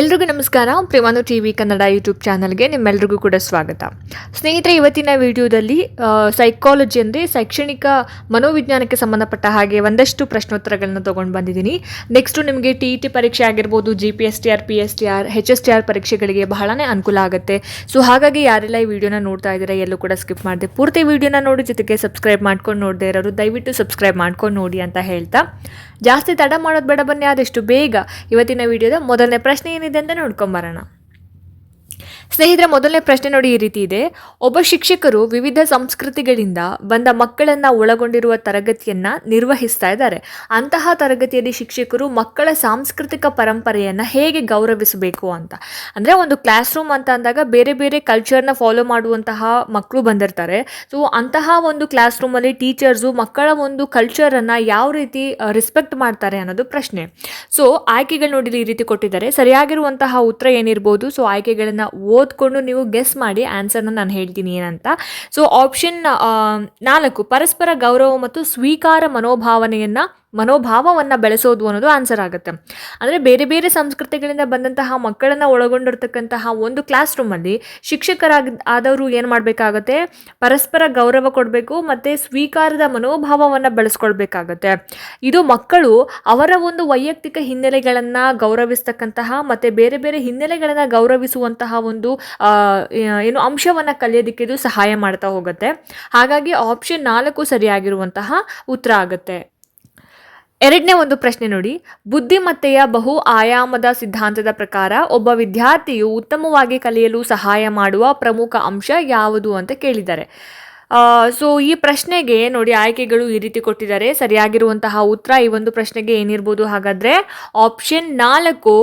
ಎಲ್ರಿಗೂ ನಮಸ್ಕಾರ. ಪ್ರೇಮಾನು ಟಿ ವಿ ಕನ್ನಡ ಯೂಟ್ಯೂಬ್ ಚಾನಲ್ಗೆ ನಿಮ್ಮೆಲ್ರಿಗೂ ಕೂಡ ಸ್ವಾಗತ. ಸ್ನೇಹಿತರೆ, ಇವತ್ತಿನ ವಿಡಿಯೋದಲ್ಲಿ ಸೈಕಾಲಜಿ ಅಂದರೆ ಶೈಕ್ಷಣಿಕ ಮನೋವಿಜ್ಞಾನಕ್ಕೆ ಸಂಬಂಧಪಟ್ಟ ಹಾಗೆ ಒಂದಷ್ಟು ಪ್ರಶ್ನೋತ್ತರಗಳನ್ನ ತೊಗೊಂಡು ಬಂದಿದ್ದೀನಿ. ನೆಕ್ಸ್ಟು ನಿಮಗೆ ಟಿ ಇ ಟಿ ಪರೀಕ್ಷೆ ಆಗಿರ್ಬೋದು G P S T R P S T R H S T R ಪರೀಕ್ಷೆಗಳಿಗೆ ಬಹಳನೇ ಅನುಕೂಲ ಆಗುತ್ತೆ. ಸೊ ಹಾಗಾಗಿ ಯಾರೆಲ್ಲ ಈ ವಿಡಿಯೋನ ನೋಡ್ತಾ ಇದ್ದೀರಾ, ಎಲ್ಲೂ ಕೂಡ ಸ್ಕಿಪ್ ಮಾಡಿದೆ. ಪೂರ್ತಿ ವಿಡಿಯೋನ ನೋಡಿ ಜೊತೆಗೆ ಸಬ್ಸ್ಕ್ರೈಬ್ ಮಾಡ್ಕೊಂಡು ನೋಡದೇ ಇರೋರು ದಯವಿಟ್ಟು ಸಬ್ಸ್ಕ್ರೈಬ್ ಮಾಡ್ಕೊಂಡು ನೋಡಿ ಅಂತ ಹೇಳ್ತಾ. ಜಾಸ್ತಿ ತಡ ಮಾಡೋದು ಬೇಡ ಬನ್ನಿ ಆದಷ್ಟು ಬೇಗ ಇವತ್ತಿನ ವಿಡಿಯೋದ ಮೊದಲನೇ ಪ್ರಶ್ನೆ ಏನಿದೆ ಅಂತ ನೋಡ್ಕೊಂಬರೋಣ ಸ್ನೇಹಿತರ, ಮೊದಲನೇ ಪ್ರಶ್ನೆ ನೋಡಿ ಈ ರೀತಿ ಇದೆ. ಒಬ್ಬ ಶಿಕ್ಷಕರು ವಿವಿಧ ಸಂಸ್ಕೃತಿಗಳಿಂದ ಬಂದ ಮಕ್ಕಳನ್ನ ಒಳಗೊಂಡಿರುವ ತರಗತಿಯನ್ನ ನಿರ್ವಹಿಸ್ತಾ ಇದ್ದಾರೆ. ಅಂತಹ ತರಗತಿಯಲ್ಲಿ ಶಿಕ್ಷಕರು ಮಕ್ಕಳ ಸಾಂಸ್ಕೃತಿಕ ಪರಂಪರೆಯನ್ನು ಹೇಗೆ ಗೌರವಿಸಬೇಕು ಅಂತ? ಅಂದ್ರೆ ಒಂದು ಕ್ಲಾಸ್ ರೂಮ್ ಅಂತ ಅಂದಾಗ ಬೇರೆ ಬೇರೆ ಕಲ್ಚರ್ನ ಫಾಲೋ ಮಾಡುವಂತಹ ಮಕ್ಕಳು ಬಂದಿರ್ತಾರೆ. ಸೊ ಅಂತಹ ಒಂದು ಕ್ಲಾಸ್ ರೂಮಲ್ಲಿ ಟೀಚರ್ಸು ಮಕ್ಕಳ ಒಂದು ಕಲ್ಚರನ್ನು ಯಾವ ರೀತಿ ರೆಸ್ಪೆಕ್ಟ್ ಮಾಡ್ತಾರೆ ಅನ್ನೋದು ಪ್ರಶ್ನೆ. ಸೊ ಆಯ್ಕೆಗಳು ನೋಡಿ ಈ ರೀತಿ ಕೊಟ್ಟಿದ್ದಾರೆ. ಸರಿಯಾಗಿರುವಂತಹ ಉತ್ತರ ಏನಿರ್ಬೋದು? ಸೊ ಆಯ್ಕೆಗಳನ್ನು ಓದ್ಕೊಂಡು ನೀವು ಗೆಸ್ ಮಾಡಿ ಆನ್ಸರ್ನ ನಾನು ಹೇಳ್ತೀನಿ ಏನಂತ. ಸೊ ಆಪ್ಷನ್ ನಾಲ್ಕು, ಪರಸ್ಪರ ಗೌರವ ಮತ್ತು ಸ್ವೀಕಾರ ಮನೋಭಾವನೆಯನ್ನು ಮನೋಭಾವವನ್ನು ಬೆಳೆಸೋದು ಅನ್ನೋದು ಆನ್ಸರ್ ಆಗುತ್ತೆ. ಅಂದರೆ ಬೇರೆ ಬೇರೆ ಸಂಸ್ಕೃತಿಗಳಿಂದ ಬಂದಂತಹ ಮಕ್ಕಳನ್ನು ಒಳಗೊಂಡಿರ್ತಕ್ಕಂತಹ ಒಂದು ಕ್ಲಾಸ್ ರೂಮಲ್ಲಿ ಶಿಕ್ಷಕರಾಗಿ ಆದವರು ಏನು ಮಾಡಬೇಕಾಗತ್ತೆ? ಪರಸ್ಪರ ಗೌರವ ಕೊಡಬೇಕು ಮತ್ತು ಸ್ವೀಕಾರದ ಮನೋಭಾವವನ್ನು ಬೆಳೆಸ್ಕೊಳ್ಬೇಕಾಗತ್ತೆ. ಇದು ಮಕ್ಕಳು ಅವರ ಒಂದು ವೈಯಕ್ತಿಕ ಹಿನ್ನೆಲೆಗಳನ್ನು ಗೌರವಿಸ್ತಕ್ಕಂತಹ ಮತ್ತು ಬೇರೆ ಬೇರೆ ಹಿನ್ನೆಲೆಗಳನ್ನು ಗೌರವಿಸುವಂತಹ ಒಂದು ಏನು ಅಂಶವನ್ನು ಕಲಿಯೋದಕ್ಕೆ ಇದು ಸಹಾಯ ಮಾಡ್ತಾ ಹೋಗುತ್ತೆ. ಹಾಗಾಗಿ ಆಪ್ಷನ್ ನಾಲ್ಕು ಸರಿಯಾಗಿರುವಂತಹ ಉತ್ತರ ಆಗುತ್ತೆ. ಎರಡನೇ ಒಂದು ಪ್ರಶ್ನೆ ನೋಡಿ. ಬುದ್ಧಿಮತ್ತೆಯ ಬಹು ಆಯಾಮದ ಸಿದ್ಧಾಂತದ ಪ್ರಕಾರ ಒಬ್ಬ ವಿದ್ಯಾರ್ಥಿಯು ಉತ್ತಮವಾಗಿ ಕಲಿಯಲು ಸಹಾಯ ಮಾಡುವ ಪ್ರಮುಖ ಅಂಶ ಯಾವುದು ಅಂತ ಕೇಳಿದ್ದಾರೆ. ಸೊ ಈ ಪ್ರಶ್ನೆಗೆ ನೋಡಿ ಆಯ್ಕೆಗಳು ಈ ರೀತಿ ಕೊಟ್ಟಿದ್ದಾರೆ. ಸರಿಯಾಗಿರುವಂತಹ ಉತ್ತರ ಈ ಒಂದು ಪ್ರಶ್ನೆಗೆ ಏನಿರ್ಬೋದು ಹಾಗಾದರೆ ಆಪ್ಷನ್ ನಾಲ್ಕು,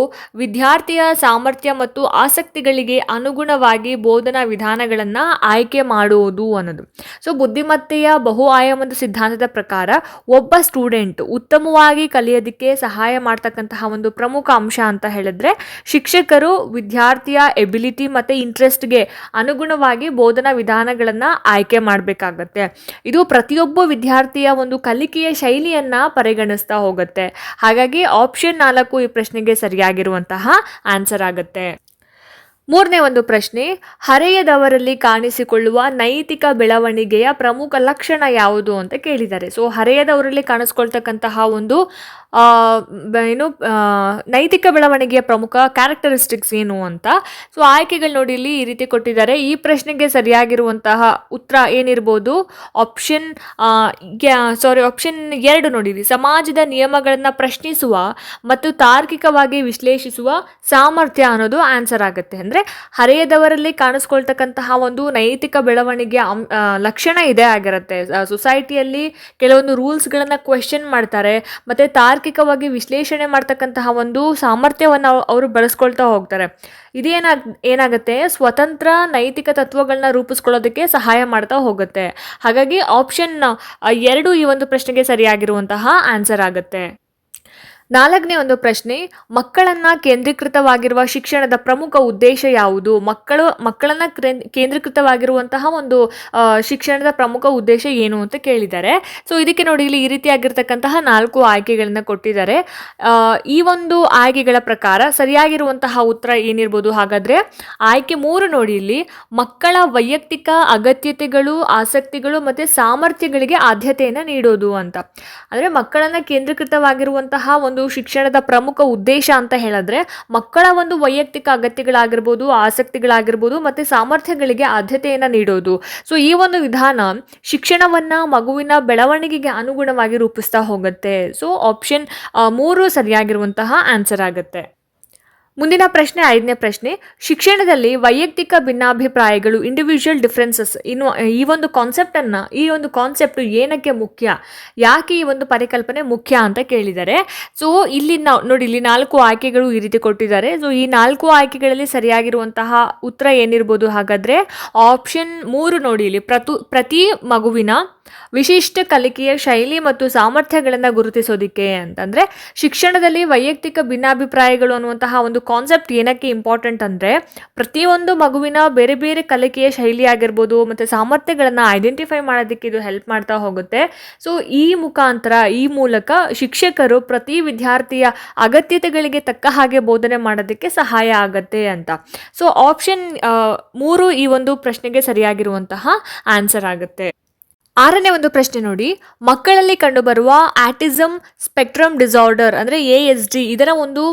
ವಿದ್ಯಾರ್ಥಿಯ ಸಾಮರ್ಥ್ಯ ಮತ್ತು ಆಸಕ್ತಿಗಳಿಗೆ ಅನುಗುಣವಾಗಿ ಬೋಧನಾ ವಿಧಾನಗಳನ್ನು ಆಯ್ಕೆ ಮಾಡುವುದು ಅನ್ನೋದು. ಸೊ ಬುದ್ಧಿಮತ್ತೆಯ ಬಹು ಆಯಾಮದ ಸಿದ್ಧಾಂತದ ಪ್ರಕಾರ, ಒಬ್ಬ ಸ್ಟೂಡೆಂಟ್ ಉತ್ತಮವಾಗಿ ಕಲಿಯೋದಕ್ಕೆ ಸಹಾಯ ಮಾಡ್ತಕ್ಕಂತಹ ಒಂದು ಪ್ರಮುಖ ಅಂಶ ಅಂತ ಹೇಳಿದ್ರೆ, ಶಿಕ್ಷಕರು ವಿದ್ಯಾರ್ಥಿಯ ಎಬಿಲಿಟಿ ಮತ್ತು ಇಂಟ್ರೆಸ್ಟ್ಗೆ ಅನುಗುಣವಾಗಿ ಬೋಧನಾ ವಿಧಾನಗಳನ್ನು ಆಯ್ಕೆ ಮಾಡಬೇಕಾಗತ್ತೆ. ಇದು ಪ್ರತಿಯೊಬ್ಬ ವಿದ್ಯಾರ್ಥಿಯ ಒಂದು ಕಲಿಕೆಯ ಶೈಲಿಯನ್ನ ಪರಿಗಣಿಸ್ತಾ ಹೋಗುತ್ತೆ. ಹಾಗಾಗಿ ಆಪ್ಷನ್ ನಾಲ್ಕು ಈ ಪ್ರಶ್ನೆಗೆ ಸರಿಯಾಗಿರುವಂತಹ ಆನ್ಸರ್ ಆಗುತ್ತೆ. ಮೂರನೇ ಒಂದು ಪ್ರಶ್ನೆ, ಹರೆಯದವರಲ್ಲಿ ಕಾಣಿಸಿಕೊಳ್ಳುವ ನೈತಿಕ ಬೆಳವಣಿಗೆಯ ಪ್ರಮುಖ ಲಕ್ಷಣ ಯಾವುದು ಅಂತ ಕೇಳಿದ್ದಾರೆ. ಸೊ ಹರೆಯದವರಲ್ಲಿ ಕಾಣಿಸ್ಕೊಳ್ತಕ್ಕಂತಹ ಒಂದು ಏನು ನೈತಿಕ ಬೆಳವಣಿಗೆಯ ಪ್ರಮುಖ ಕ್ಯಾರೆಕ್ಟರಿಸ್ಟಿಕ್ಸ್ ಏನು ಅಂತ. ಸೊ ಆಯ್ಕೆಗಳು ನೋಡಿ ಇಲ್ಲಿ ಈ ರೀತಿ ಕೊಟ್ಟಿದ್ದಾರೆ. ಈ ಪ್ರಶ್ನೆಗೆ ಸರಿಯಾಗಿರುವಂತಹ ಉತ್ತರ ಏನಿರ್ಬೋದು? ಆಪ್ಷನ್ ಸಾರಿ ಆಪ್ಷನ್ ಎರಡು ನೋಡಿರಿ. ಸಮಾಜದ ನಿಯಮಗಳನ್ನು ಪ್ರಶ್ನಿಸುವ ಮತ್ತು ತಾರ್ಕಿಕವಾಗಿ ವಿಶ್ಲೇಷಿಸುವ ಸಾಮರ್ಥ್ಯ ಅನ್ನೋದು ಆನ್ಸರ್ ಆಗುತ್ತೆ. ಅಂದರೆ ಹರೆಯದವರಲ್ಲಿ ಕಾಣಿಸ್ಕೊಳ್ತಕ್ಕಂತಹ ಒಂದು ನೈತಿಕ ಬೆಳವಣಿಗೆಯ ಲಕ್ಷಣ ಇದೇ ಆಗಿರುತ್ತೆ. ಸೊಸೈಟಿಯಲ್ಲಿ ಕೆಲವೊಂದು ರೂಲ್ಸ್ಗಳನ್ನು ಕ್ವೆಶನ್ ಮಾಡ್ತಾರೆ, ಮತ್ತು ತಾರ್ಕಿಕವಾಗಿ ವಿಶ್ಲೇಷಣೆ ಮಾಡ್ತಕ್ಕಂತಹ ಒಂದು ಸಾಮರ್ಥ್ಯವನ್ನು ಅವರು ಬಳಸ್ಕೊಳ್ತಾ ಹೋಗ್ತಾರೆ. ಇದೇನಾಗ್, ಏನಾಗುತ್ತೆ? ಸ್ವತಂತ್ರ ನೈತಿಕ ತತ್ವಗಳನ್ನ ರೂಪಿಸ್ಕೊಳ್ಳೋದಕ್ಕೆ ಸಹಾಯ ಮಾಡ್ತಾ ಹೋಗುತ್ತೆ. ಹಾಗಾಗಿ ಆಪ್ಷನ್ ಎರಡು ಈ ಒಂದು ಪ್ರಶ್ನೆಗೆ ಸರಿಯಾಗಿರುವಂತಹ ಆನ್ಸರ್ ಆಗುತ್ತೆ. ನಾಲ್ಕನೇ ಒಂದು ಪ್ರಶ್ನೆ, ಮಕ್ಕಳನ್ನ ಕೇಂದ್ರೀಕೃತವಾಗಿರುವ ಶಿಕ್ಷಣದ ಪ್ರಮುಖ ಉದ್ದೇಶ ಯಾವುದು? ಮಕ್ಕಳು, ಮಕ್ಕಳನ್ನ ಕೇಂದ್ರೀಕೃತವಾಗಿರುವಂತಹ ಒಂದು ಶಿಕ್ಷಣದ ಪ್ರಮುಖ ಉದ್ದೇಶ ಏನು ಅಂತ ಕೇಳಿದ್ದಾರೆ. ಸೊ ಇದಕ್ಕೆ ನೋಡಿ, ಇಲ್ಲಿ ಈ ರೀತಿಯಾಗಿರ್ತಕ್ಕಂತಹ ನಾಲ್ಕು ಆಯ್ಕೆಗಳನ್ನ ಕೊಟ್ಟಿದ್ದಾರೆ. ಈ ಒಂದು ಆಯ್ಕೆಗಳ ಪ್ರಕಾರ ಸರಿಯಾಗಿರುವಂತಹ ಉತ್ತರ ಏನಿರ್ಬೋದು? ಹಾಗಾದ್ರೆ ಆಯ್ಕೆ ಮೂರು ನೋಡಿ ಇಲ್ಲಿ. ಮಕ್ಕಳ ವೈಯಕ್ತಿಕ ಅಗತ್ಯತೆಗಳು, ಆಸಕ್ತಿಗಳು ಮತ್ತೆ ಸಾಮರ್ಥ್ಯಗಳಿಗೆ ಆದ್ಯತೆಯನ್ನು ನೀಡೋದು ಅಂತ. ಅಂದರೆ ಮಕ್ಕಳನ್ನ ಕೇಂದ್ರೀಕೃತವಾಗಿರುವಂತಹ ಒಂದು ಶಿಕ್ಷಣದ ಪ್ರಮುಖ ಉದ್ದೇಶ ಅಂತ ಹೇಳಿದ್ರೆ ಮಕ್ಕಳ ಒಂದು ವೈಯಕ್ತಿಕ ಅಗತ್ಯಗಳಾಗಿರ್ಬೋದು, ಆಸಕ್ತಿಗಳಾಗಿರ್ಬೋದು ಮತ್ತು ಸಾಮರ್ಥ್ಯಗಳಿಗೆ ಆದ್ಯತೆಯನ್ನು ನೀಡೋದು. ಸೊ ಈ ಒಂದು ವಿಧಾನ ಶಿಕ್ಷಣವನ್ನು ಮಗುವಿನ ಬೆಳವಣಿಗೆಗೆ ಅನುಗುಣವಾಗಿ ರೂಪಿಸ್ತಾ ಹೋಗುತ್ತೆ. ಸೊ ಆಪ್ಷನ್ ಮೂರು ಸರಿಯಾಗಿರುವಂತಹ ಆನ್ಸರ್ ಆಗುತ್ತೆ. ಮುಂದಿನ ಪ್ರಶ್ನೆ, ಐದನೇ ಪ್ರಶ್ನೆ. ಶಿಕ್ಷಣದಲ್ಲಿ ವೈಯಕ್ತಿಕ ಭಿನ್ನಾಭಿಪ್ರಾಯಗಳು ಇಂಡಿವಿಜುವಲ್ ಡಿಫ್ರೆನ್ಸಸ್ ಇನ್ನು ಈ ಒಂದು ಕಾನ್ಸೆಪ್ಟನ್ನು ಈ ಒಂದು ಕಾನ್ಸೆಪ್ಟು ಏನಕ್ಕೆ ಮುಖ್ಯ? ಯಾಕೆ ಈ ಒಂದು ಪರಿಕಲ್ಪನೆ ಮುಖ್ಯ ಅಂತ ಕೇಳಿದ್ದಾರೆ ಸೊ ಇಲ್ಲಿ ನಾವು ನೋಡಿ, ಇಲ್ಲಿ ನಾಲ್ಕು ಆಯ್ಕೆಗಳು ಈ ರೀತಿ ಕೊಟ್ಟಿದ್ದಾರೆ. ಸೊ ಈ ನಾಲ್ಕು ಆಯ್ಕೆಗಳಲ್ಲಿ ಸರಿಯಾಗಿರುವಂತಹ ಉತ್ತರ ಏನಿರ್ಬೋದು ಹಾಗಾದರೆ ಆಪ್ಷನ್ ಮೂರು ನೋಡಿ ಇಲ್ಲಿ. ಪ್ರತು, ಪ್ರತಿ ಮಗುವಿನ ವಿಶಿಷ್ಟ ಕಲಿಕೆಯ ಶೈಲಿ ಮತ್ತು ಸಾಮರ್ಥ್ಯಗಳನ್ನು ಗುರುತಿಸೋದಿಕ್ಕೆ ಅಂತಂದರೆ ಶಿಕ್ಷಣದಲ್ಲಿ ವೈಯಕ್ತಿಕ ಭಿನ್ನಾಭಿಪ್ರಾಯಗಳು ಅನ್ನುವಂತಹ ಒಂದು ಕಾನ್ಸೆಪ್ಟ್ ಏನಕ್ಕೆ ಇಂಪಾರ್ಟೆಂಟ್ ಅಂದರೆ ಪ್ರತಿಯೊಂದು ಮಗುವಿನ ಬೇರೆ ಬೇರೆ ಕಲಿಕೆಯ ಶೈಲಿ ಆಗಿರ್ಬೋದು ಮತ್ತು ಸಾಮರ್ಥ್ಯಗಳನ್ನು ಐಡೆಂಟಿಫೈ ಮಾಡೋದಕ್ಕೆ ಇದು ಹೆಲ್ಪ್ ಮಾಡ್ತಾ ಹೋಗುತ್ತೆ. ಸೊ ಈ ಮುಖಾಂತರ, ಈ ಮೂಲಕ ಶಿಕ್ಷಕರು ಪ್ರತಿ ವಿದ್ಯಾರ್ಥಿಯ ಅಗತ್ಯತೆಗಳಿಗೆ ತಕ್ಕ ಹಾಗೆ ಬೋಧನೆ ಮಾಡೋದಕ್ಕೆ ಸಹಾಯ ಆಗುತ್ತೆ ಅಂತ. ಸೊ ಆಪ್ಷನ್ ಮೂರು ಈ ಒಂದು ಪ್ರಶ್ನೆಗೆ ಸರಿಯಾಗಿರುವಂತಹ ಆನ್ಸರ್ ಆಗುತ್ತೆ. ಆರನೇ ಒಂದು ಪ್ರಶ್ನೆ ನೋಡಿ. ಮಕ್ಕಳಲ್ಲಿ ಕಂಡುಬರುವ ಆಟಿಸಮ್ ಸ್ಪೆಕ್ಟ್ರಮ್ ಡಿಸಾರ್ಡರ್ ಅಂದರೆ ಎ ಎಸ್ ಡಿ ಇದರ ಒಂದು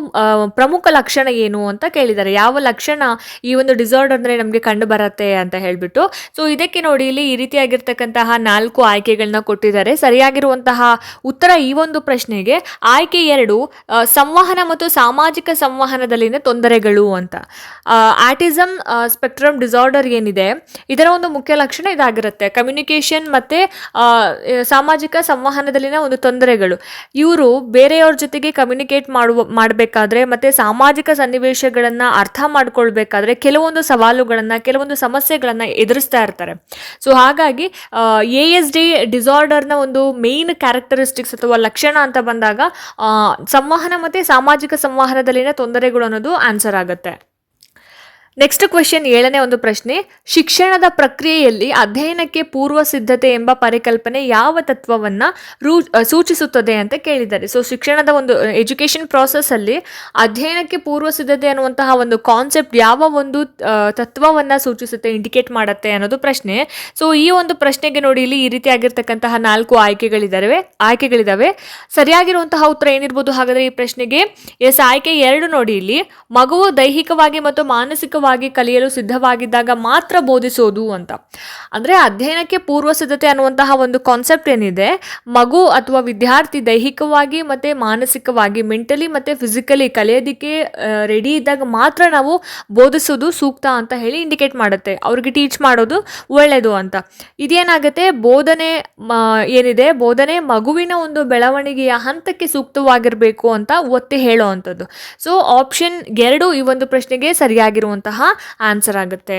ಪ್ರಮುಖ ಲಕ್ಷಣ ಏನು ಅಂತ ಕೇಳಿದ್ದಾರೆ. ಯಾವ ಲಕ್ಷಣ ಈ ಒಂದು ಡಿಸಾರ್ಡರ್ ಅಂದರೆ ನಮಗೆ ಕಂಡು ಬರುತ್ತೆ ಅಂತ ಹೇಳಿಬಿಟ್ಟು. ಸೊ ಇದಕ್ಕೆ ನೋಡಿ ಇಲ್ಲಿ ಈ ರೀತಿಯಾಗಿರ್ತಕ್ಕಂತಹ ನಾಲ್ಕು ಆಯ್ಕೆಗಳನ್ನ ಕೊಟ್ಟಿದ್ದಾರೆ. ಸರಿಯಾಗಿರುವಂತಹ ಉತ್ತರ ಈ ಒಂದು ಪ್ರಶ್ನೆಗೆ. ಆಯ್ಕೆ ಎರಡು ಸಂವಹನ ಮತ್ತು ಸಾಮಾಜಿಕ ಸಂವಹನದಲ್ಲಿನ ತೊಂದರೆಗಳು ಅಂತ. ಆಟಿಸಮ್ ಸ್ಪೆಕ್ಟ್ರಮ್ ಡಿಸಾರ್ಡರ್ ಏನಿದೆ, ಇದರ ಒಂದು ಮುಖ್ಯ ಲಕ್ಷಣ ಇದಾಗಿರುತ್ತೆ. ಕಮ್ಯುನಿಕೇಷನ್ ಮತ್ತು ಸಾಮಾಜಿಕ ಸಂವಹನದಲ್ಲಿನ ಒಂದು ತೊಂದರೆಗಳು. ಇವರು ಬೇರೆಯವ್ರ ಜೊತೆಗೆ ಕಮ್ಯುನಿಕೇಟ್ ಮಾಡುವ, ಮಾಡಬೇಕಾದ್ರೆ ಮತ್ತು ಸಾಮಾಜಿಕ ಸನ್ನಿವೇಶಗಳನ್ನು ಅರ್ಥ ಮಾಡ್ಕೊಳ್ಬೇಕಾದ್ರೆ ಕೆಲವೊಂದು ಸವಾಲುಗಳನ್ನು, ಕೆಲವೊಂದು ಸಮಸ್ಯೆಗಳನ್ನು ಎದುರಿಸ್ತಾ ಇರ್ತಾರೆ. ಸೊ ಹಾಗಾಗಿ ಎ ಎಸ್ ಡಿ ಡಿಸಾರ್ಡರ್ನ ಒಂದು ಮೇನ್ ಕ್ಯಾರೆಕ್ಟರಿಸ್ಟಿಕ್ಸ್ ಅಥವಾ ಲಕ್ಷಣ ಅಂತ ಬಂದಾಗ ಸಂವಹನ ಮತ್ತು ಸಾಮಾಜಿಕ ಸಂವಹನದಲ್ಲಿನ ತೊಂದರೆಗಳು ಅನ್ನೋದು ಆನ್ಸರ್ ಆಗುತ್ತೆ. ನೆಕ್ಸ್ಟ್ ಕ್ವೆಶನ್ ಏಳನೇ ಒಂದು ಪ್ರಶ್ನೆ. ಶಿಕ್ಷಣದ ಪ್ರಕ್ರಿಯೆಯಲ್ಲಿ ಅಧ್ಯಯನಕ್ಕೆ ಪೂರ್ವ ಸಿದ್ಧತೆ ಎಂಬ ಪರಿಕಲ್ಪನೆ ಯಾವ ತತ್ವವನ್ನ ಸೂಚಿಸುತ್ತದೆ ಅಂತ ಕೇಳಿದ್ದಾರೆ. ಸೊ ಶಿಕ್ಷಣದ ಒಂದು ಎಜುಕೇಶನ್ ಅಲ್ಲಿ ಅಧ್ಯಯನಕ್ಕೆ ಪೂರ್ವ ಸಿದ್ಧತೆ ಅನ್ನುವಂತಹ ಒಂದು ಕಾನ್ಸೆಪ್ಟ್ ಯಾವ ಒಂದು ತತ್ವವನ್ನ ಸೂಚಿಸುತ್ತೆ ಇಂಡಿಕೇಟ್ ಮಾಡುತ್ತೆ ಅನ್ನೋದು ಪ್ರಶ್ನೆ. ಸೊ ಈ ಒಂದು ಪ್ರಶ್ನೆಗೆ ನೋಡಿ ಇಲ್ಲಿ ಈ ರೀತಿಯಾಗಿರ್ತಕ್ಕಂತಹ ನಾಲ್ಕು ಆಯ್ಕೆಗಳಿದ್ದಾವೆ ಆಯ್ಕೆಗಳಿದ್ದಾವೆ ಸರಿಯಾಗಿರುವಂತಹ ಉತ್ತರ ಏನಿರ್ಬೋದು ಹಾಗಾದ್ರೆ ಈ ಪ್ರಶ್ನೆಗೆ? ಎಸ್, ಆಯ್ಕೆ ಎರಡು ನೋಡಿ ಇಲ್ಲಿ. ಮಗುವು ದೈಹಿಕವಾಗಿ ಮತ್ತು ಮಾನಸಿಕವಾಗಿ ಕಲಿಯಲು ಸಿದ್ಧವಾಗಿದ್ದಾಗ ಮಾತ್ರ ಬೋಧಿಸೋದು ಅಂತ. ಅಂದರೆ ಅಧ್ಯಯನಕ್ಕೆ ಪೂರ್ವ ಸಿದ್ಧತೆ ಅನ್ನುವಂತಹ ಒಂದು ಕಾನ್ಸೆಪ್ಟ್ ಏನಿದೆ, ಮಗು ಅಥವಾ ವಿದ್ಯಾರ್ಥಿ ದೈಹಿಕವಾಗಿ ಮತ್ತು ಮಾನಸಿಕವಾಗಿ ಮೆಂಟಲಿ ಮತ್ತು ಫಿಸಿಕಲಿ ಕಲಿಯೋದಕ್ಕೆ ರೆಡಿ ಇದ್ದಾಗ ಮಾತ್ರ ನಾವು ಬೋಧಿಸೋದು ಸೂಕ್ತ ಅಂತ ಹೇಳಿ ಇಂಡಿಕೇಟ್ ಮಾಡುತ್ತೆ. ಅವ್ರಿಗೆ ಟೀಚ್ ಮಾಡೋದು ಒಳ್ಳೆಯದು ಅಂತ. ಇದೇನಾಗುತ್ತೆ, ಬೋಧನೆ ಏನಿದೆ, ಬೋಧನೆ ಮಗುವಿನ ಒಂದು ಬೆಳವಣಿಗೆಯ ಹಂತಕ್ಕೆ ಸೂಕ್ತವಾಗಿರಬೇಕು ಅಂತ ಒತ್ತಿ ಹೇಳೋ ಅಂಥದ್ದು. ಸೊ ಆಪ್ಷನ್ ಎರಡು ಈ ಒಂದು ಪ್ರಶ್ನೆಗೆ ಸರಿಯಾಗಿರುವಂತಹ ಆನ್ಸರ್ ಆಗುತ್ತೆ.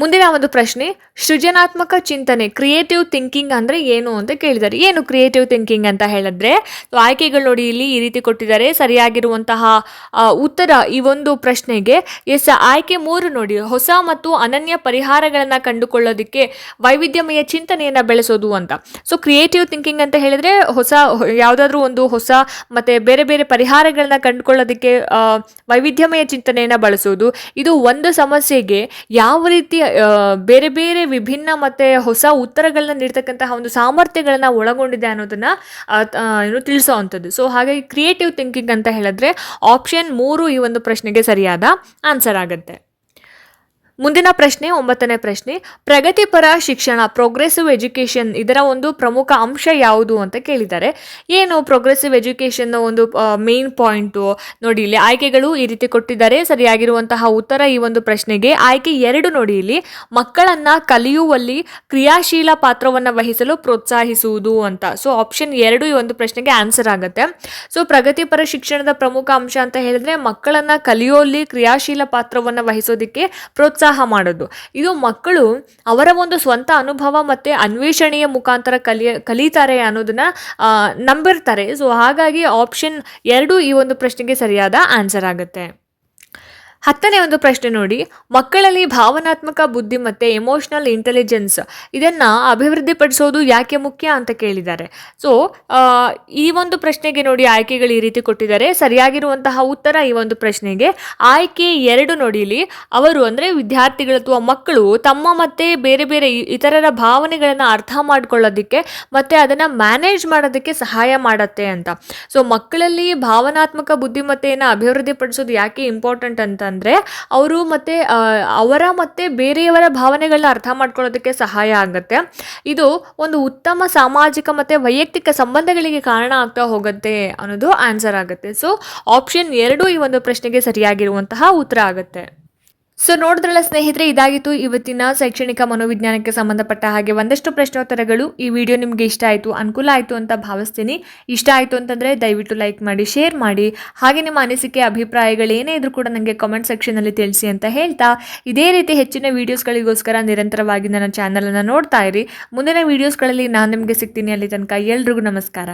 ಮುಂದಿನ ಒಂದು ಪ್ರಶ್ನೆ, ಸೃಜನಾತ್ಮಕ ಚಿಂತನೆ ಕ್ರಿಯೇಟಿವ್ ಥಿಂಕಿಂಗ್ ಅಂದರೆ ಏನು ಅಂತ ಕೇಳಿದ್ದಾರೆ. ಏನು ಕ್ರಿಯೇಟಿವ್ ಥಿಂಕಿಂಗ್ ಅಂತ ಹೇಳಿದ್ರೆ ಆಯ್ಕೆಗಳು ನೋಡಿ ಇಲ್ಲಿ ಈ ರೀತಿ ಕೊಟ್ಟಿದ್ದಾರೆ. ಸರಿಯಾಗಿರುವಂತಹ ಉತ್ತರ ಈ ಒಂದು ಪ್ರಶ್ನೆಗೆ, ಎಸ್, ಆಯ್ಕೆ ಮೂರು ನೋಡಿ, ಹೊಸ ಮತ್ತು ಅನನ್ಯ ಪರಿಹಾರಗಳನ್ನು ಕಂಡುಕೊಳ್ಳೋದಕ್ಕೆ ವೈವಿಧ್ಯಮಯ ಚಿಂತನೆಯನ್ನು ಬೆಳೆಸೋದು ಅಂತ. ಸೊ ಕ್ರಿಯೇಟಿವ್ ಥಿಂಕಿಂಗ್ ಅಂತ ಹೇಳಿದ್ರೆ, ಹೊಸ, ಯಾವುದಾದ್ರೂ ಒಂದು ಹೊಸ ಮತ್ತು ಬೇರೆ ಬೇರೆ ಪರಿಹಾರಗಳನ್ನು ಕಂಡುಕೊಳ್ಳೋದಕ್ಕೆ ವೈವಿಧ್ಯಮಯ ಚಿಂತನೆಯನ್ನು ಬಳಸೋದು. ಇದು ಒಂದು ಸಮಸ್ಯೆಗೆ ಯಾವ ರೀತಿ ಬೇರೆ ಬೇರೆ ವಿಭಿನ್ನ ಮತ್ತು ಹೊಸ ಉತ್ತರಗಳನ್ನ ನೀಡ್ತಕ್ಕಂತಹ ಒಂದು ಸಾಮರ್ಥ್ಯಗಳನ್ನು ಒಳಗೊಂಡಿದೆ ಅನ್ನೋದನ್ನ ಏನು ತಿಳಿಸೋ ಅಂಥದ್ದು. ಸೊ ಹಾಗಾಗಿ ಕ್ರಿಯೇಟಿವ್ ಥಿಂಕಿಂಗ್ ಅಂತ ಹೇಳಿದ್ರೆ ಆಪ್ಷನ್ ಮೂರು ಈ ಒಂದು ಪ್ರಶ್ನೆಗೆ ಸರಿಯಾದ ಆನ್ಸರ್ ಆಗುತ್ತೆ. ಮುಂದಿನ ಪ್ರಶ್ನೆ, ಒಂಬತ್ತನೇ ಪ್ರಶ್ನೆ, ಪ್ರಗತಿಪರ ಶಿಕ್ಷಣ ಪ್ರೋಗ್ರೆಸಿವ್ ಎಜುಕೇಷನ್ ಇದರ ಒಂದು ಪ್ರಮುಖ ಅಂಶ ಯಾವುದು ಅಂತ ಕೇಳಿದ್ದಾರೆ. ಏನು ಪ್ರೋಗ್ರೆಸಿವ್ ಎಜುಕೇಷನ್ನ ಒಂದು ಮೇನ್ ಪಾಯಿಂಟು ನೋಡಿ, ಇಲ್ಲಿ ಆಯ್ಕೆಗಳು ಈ ರೀತಿ ಕೊಟ್ಟಿದ್ದಾರೆ. ಸರಿಯಾಗಿರುವಂತಹ ಉತ್ತರ ಈ ಒಂದು ಪ್ರಶ್ನೆಗೆ. ಆಯ್ಕೆ ಎರಡು ನೋಡಿ ಇಲ್ಲಿ. ಮಕ್ಕಳನ್ನು ಕಲಿಯುವಲ್ಲಿ ಕ್ರಿಯಾಶೀಲ ಪಾತ್ರವನ್ನು ವಹಿಸಲು ಪ್ರೋತ್ಸಾಹಿಸುವುದು ಅಂತ. ಸೊ ಆಪ್ಷನ್ ಎರಡು ಈ ಒಂದು ಪ್ರಶ್ನೆಗೆ ಆನ್ಸರ್ ಆಗುತ್ತೆ. ಸೊ ಪ್ರಗತಿಪರ ಶಿಕ್ಷಣದ ಪ್ರಮುಖ ಅಂಶ ಅಂತ ಹೇಳಿದ್ರೆ ಮಕ್ಕಳನ್ನು ಕಲಿಯುವಲ್ಲಿ ಕ್ರಿಯಾಶೀಲ ಪಾತ್ರವನ್ನು ವಹಿಸೋದಕ್ಕೆ ಪ್ರೋತ್ಸಾಹ ಮಾಡೋದು. ಇದು ಮಕ್ಕಳು ಅವರ ಒಂದು ಸ್ವಂತ ಅನುಭವ ಮತ್ತು ಅನ್ವೇಷಣೆಯ ಮುಖಾಂತರ ಕಲಿಯ, ಕಲಿತಾರೆ ಅನ್ನೋದನ್ನು ನಂಬಿರ್ತಾರೆ. ಸೊ ಹಾಗಾಗಿ ಆಪ್ಷನ್ ಎರಡು ಈ ಒಂದು ಪ್ರಶ್ನೆಗೆ ಸರಿಯಾದ ಆನ್ಸರ್ ಆಗುತ್ತೆ. ಹತ್ತನೇ ಒಂದು ಪ್ರಶ್ನೆ ನೋಡಿ. ಮಕ್ಕಳಲ್ಲಿ ಭಾವನಾತ್ಮಕ ಬುದ್ಧಿಮತ್ತೆ ಎಮೋಷ್ನಲ್ ಇಂಟೆಲಿಜೆನ್ಸ್ ಇದನ್ನು ಅಭಿವೃದ್ಧಿಪಡಿಸೋದು ಯಾಕೆ ಮುಖ್ಯ ಅಂತ ಕೇಳಿದ್ದಾರೆ. ಸೊ ಈ ಒಂದು ಪ್ರಶ್ನೆಗೆ ನೋಡಿ ಆಯ್ಕೆಗಳು ಈ ರೀತಿ ಕೊಟ್ಟಿದ್ದಾರೆ. ಸರಿಯಾಗಿರುವಂತಹ ಉತ್ತರ ಈ ಒಂದು ಪ್ರಶ್ನೆಗೆ. ಆಯ್ಕೆ ಎರಡು ನೋಡಿಲಿ. ಅವರು ಅಂದರೆ ವಿದ್ಯಾರ್ಥಿಗಳು ಅಥವಾ ಮಕ್ಕಳು ತಮ್ಮ ಮತ್ತು ಬೇರೆ ಬೇರೆ ಇತರರ ಭಾವನೆಗಳನ್ನು ಅರ್ಥ ಮಾಡ್ಕೊಳ್ಳೋದಕ್ಕೆ ಮತ್ತು ಅದನ್ನು ಮ್ಯಾನೇಜ್ ಮಾಡೋದಕ್ಕೆ ಸಹಾಯ ಮಾಡತ್ತೆ ಅಂತ. ಸೊ ಮಕ್ಕಳಲ್ಲಿ ಭಾವನಾತ್ಮಕ ಬುದ್ಧಿಮತ್ತೆಯನ್ನು ಅಭಿವೃದ್ಧಿಪಡಿಸೋದು ಯಾಕೆ ಇಂಪಾರ್ಟೆಂಟ್ ಅಂತಂದರೆ ಅವರು ಮತ್ತು ಅವರ ಮತ್ತು ಬೇರೆಯವರ ಭಾವನೆಗಳನ್ನ ಅರ್ಥ ಮಾಡ್ಕೊಳ್ಳೋದಕ್ಕೆ ಸಹಾಯ ಆಗುತ್ತೆ. ಇದು ಒಂದು ಉತ್ತಮ ಸಾಮಾಜಿಕ ಮತ್ತು ವೈಯಕ್ತಿಕ ಸಂಬಂಧಗಳಿಗೆ ಕಾರಣ ಆಗ್ತಾ ಹೋಗುತ್ತೆ ಅನ್ನೋದು ಆನ್ಸರ್ ಆಗುತ್ತೆ. ಸೊ ಆಪ್ಷನ್ ಎರಡು ಈ ಒಂದು ಪ್ರಶ್ನೆಗೆ ಸರಿಯಾಗಿರುವಂತಹ ಉತ್ತರ ಆಗುತ್ತೆ. ಸೊ ನೋಡಿದ್ರಲ್ಲ ಸ್ನೇಹಿತರೆ, ಇದಾಗಿತ್ತು ಇವತ್ತಿನ ಶೈಕ್ಷಣಿಕ ಮನೋವಿಜ್ಞಾನಕ್ಕೆ ಸಂಬಂಧಪಟ್ಟ ಹಾಗೆ ಒಂದಷ್ಟು ಪ್ರಶ್ನೋತ್ತರಗಳು. ಈ ವಿಡಿಯೋ ನಿಮಗೆ ಇಷ್ಟ ಆಯಿತು, ಅನುಕೂಲ ಆಯಿತು ಅಂತ ಭಾವಿಸ್ತೀನಿ. ಇಷ್ಟ ಆಯಿತು ಅಂತಂದರೆ ದಯವಿಟ್ಟು ಲೈಕ್ ಮಾಡಿ, ಶೇರ್ ಮಾಡಿ. ಹಾಗೆ ನಿಮ್ಮ ಅನಿಸಿಕೆ, ಅಭಿಪ್ರಾಯಗಳು ಏನೇ ಇದ್ರೂ ಕೂಡ ನನಗೆ ಕಾಮೆಂಟ್ ಸೆಕ್ಷನಲ್ಲಿ ತಿಳಿಸಿ ಅಂತ ಹೇಳ್ತಾ. ಇದೇ ರೀತಿ ಹೆಚ್ಚಿನ ವೀಡಿಯೋಸ್ಗಳಿಗೋಸ್ಕರ ನಿರಂತರವಾಗಿ ನನ್ನ ಚಾನಲನ್ನು ನೋಡ್ತಾ ಇರಿ. ಮುಂದಿನ ವೀಡಿಯೋಸ್ಗಳಲ್ಲಿ ನಾನು ನಿಮಗೆ ಸಿಗ್ತೀನಿ. ಅಲ್ಲಿ ತನಕ ಎಲ್ರಿಗೂ ನಮಸ್ಕಾರ.